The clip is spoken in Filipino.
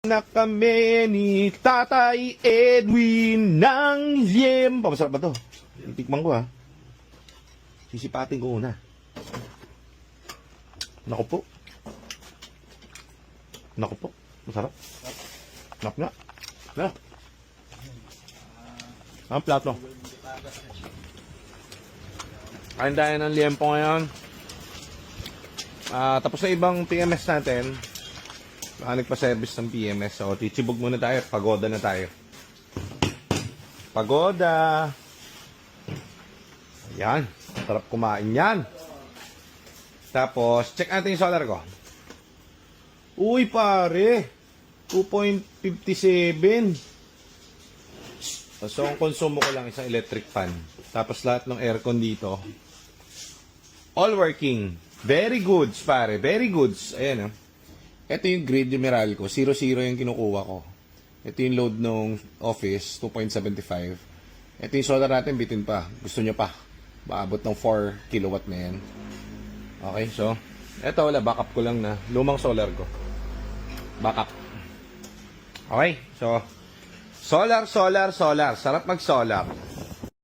na kami ni Tatay Edwin ng Liem. Pamasarap ba to? Itikman ko ha. Sisipatin ko una. Naku po. Naku po. Masarap. Nap nga. Na. Ang plato. Kain tayo ng liempo ngayon. Ah, tapos na ibang PMS natin. Ah, nagpa-service ng PMS. So, tichibog muna tayo. Pagoda na tayo. Pagoda. Ayan. Sarap kumain yan. Tapos, check natin yung solar ko. Uy, pare. 2.57. So, ang konsumo ko lang isang electric fan. Tapos lahat ng aircon dito. All working. Very goods, pare. Very goods. Ayan, ah. Ito yung grid yung Meralco. 0-0 yung kinukuha ko. Ito yung load ng office, 2.75. Ito yung solar natin, bitin pa. Gusto nyo pa. Maabot ng 4 kilowatt na yan. Okay, so, ito wala, backup ko lang na. Lumang solar ko. Backup. Okay, so, solar, solar, solar. Sarap mag-solar.